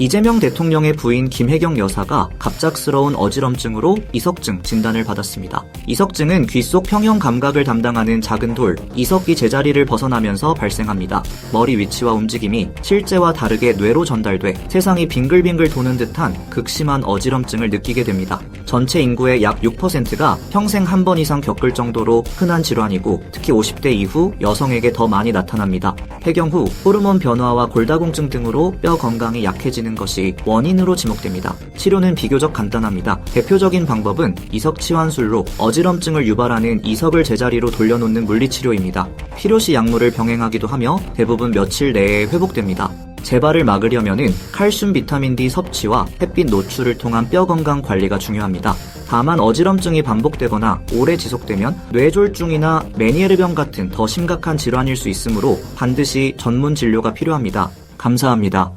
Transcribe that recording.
이재명 대통령의 부인 김혜경 여사가 갑작스러운 어지럼증으로 이석증 진단을 받았습니다. 이석증은 귀 속 평형 감각을 담당하는 작은 돌, 이석기 제자리를 벗어나면서 발생합니다. 머리 위치와 움직임이 실제와 다르게 뇌로 전달돼 세상이 빙글빙글 도는 듯한 극심한 어지럼증을 느끼게 됩니다. 전체 인구의 약 6%가 평생 한 번 이상 겪을 정도로 흔한 질환이고 특히 50대 이후 여성에게 더 많이 나타납니다. 폐경 후 호르몬 변화와 골다공증 등으로 뼈 건강이 약해지 는 것이 원인으로 지목됩니다. 치료는 비교적 간단합니다. 대표적인 방법은 이석 치환술로 어지럼증을 유발하는 이석을 제자리로 돌려놓는 물리치료입니다. 필요시 약물을 병행하기도 하며 대부분 며칠 내에 회복됩니다. 재발을 막으려면은 칼슘 비타민 D 섭취와 햇빛 노출을 통한 뼈 건강 관리가 중요합니다. 다만 어지럼증이 반복되거나 오래 지속되면 뇌졸중이나 메니에르병 같은 더 심각한 질환일 수 있으므로 반드시 전문 진료가 필요합니다. 감사합니다.